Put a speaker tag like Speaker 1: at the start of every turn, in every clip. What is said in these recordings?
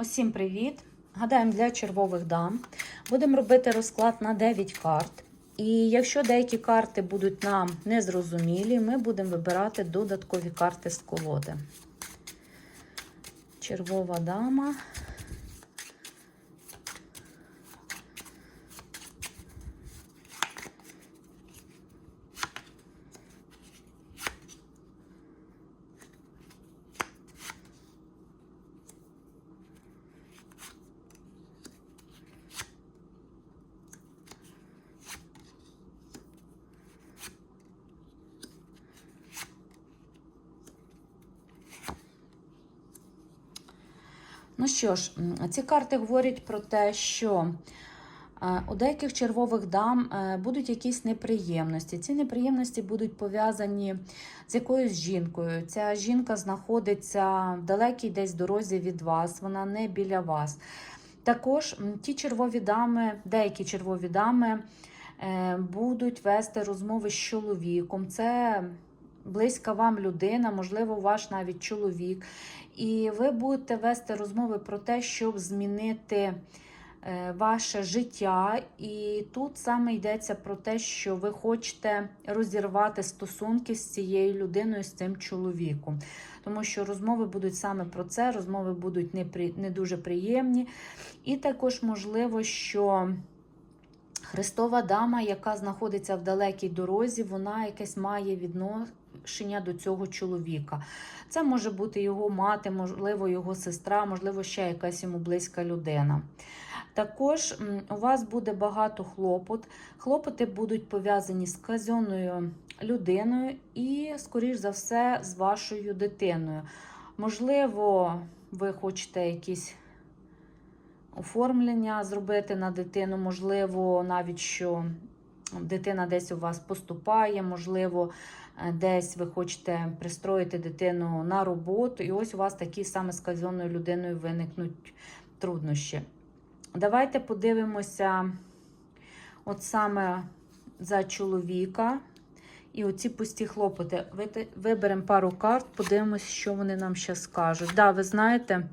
Speaker 1: Усім привіт! Гадаємо для червових дам. Будемо робити розклад на 9 карт. І якщо деякі карти будуть нам незрозумілі, ми будемо вибирати додаткові карти з колоди. Червова дама. Ну що ж, ці карти говорять про те, що е, у деяких червових дам е, будуть якісь неприємності. Ці неприємності будуть пов'язані з якоюсь жінкою. Ця жінка знаходиться в далекій десь дорозі від вас, вона не біля вас. Також ті червові дами, деякі червові дами е, будуть вести розмови з чоловіком. Це близька вам людина, можливо, ваш навіть чоловік. І ви будете вести розмови про те, щоб змінити е, ваше життя. І тут саме йдеться про те, що ви хочете розірвати стосунки з цією людиною, з цим чоловіком. Тому що розмови будуть саме про це, розмови будуть не, при, не дуже приємні. І також можливо, що. Христова дама, яка знаходиться в далекій дорозі, вона якесь має відношення до цього чоловіка. Це може бути його мати, можливо, його сестра, можливо, ще якась йому близька людина. Також у вас буде багато хлопот. Хлопоти будуть пов'язані з казенною людиною і, скоріш за все, з вашою дитиною. Можливо, ви хочете якісь оформлення зробити на дитину, можливо, навіть що дитина десь у вас поступає, можливо, десь ви хочете пристроїти дитину на роботу, і ось у вас такі саме з людиною виникнуть труднощі. Давайте подивимося, от саме за чоловіка. І оці пусті хлопоти. Виберемо пару карт, подивимось, що вони нам ще скажуть. Да, ви знаєте.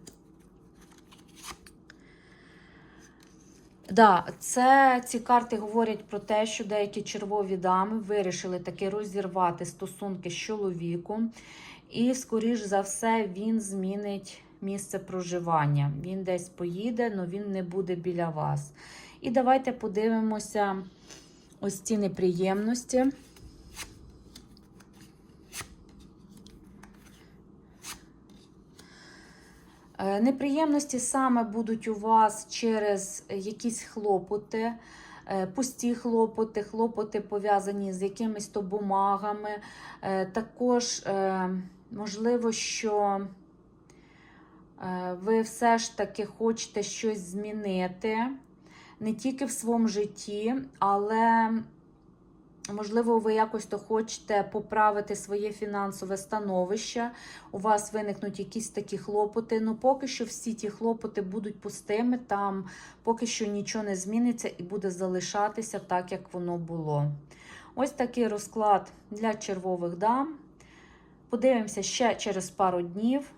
Speaker 1: Да, це ці карти говорять про те, що деякі червові дами вирішили таки розірвати стосунки з чоловіком, і, скоріш за все, він змінить місце проживання. Він десь поїде, але він не буде біля вас. І давайте подивимося ось ці неприємності. Неприємності саме будуть у вас через якісь хлопоти, е, пусті хлопоти, хлопоти пов'язані з якимись то бумагами. Е, Також, е, можливо, що е, ви все ж таки хочете щось змінити не тільки в своєму житті, але Можливо, ви якось то хочете поправити своє фінансове становище. У вас виникнуть якісь такі хлопоти. Ну, поки що всі ті хлопоти будуть пустими, там поки що нічого не зміниться і буде залишатися так, як воно було. Ось такий розклад для червових дам. Подивимося ще через пару днів.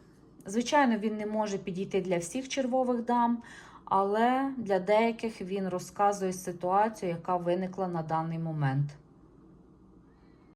Speaker 1: Звичайно, він не може підійти для всіх червових дам, але для деяких він розказує ситуацію, яка виникла на даний момент.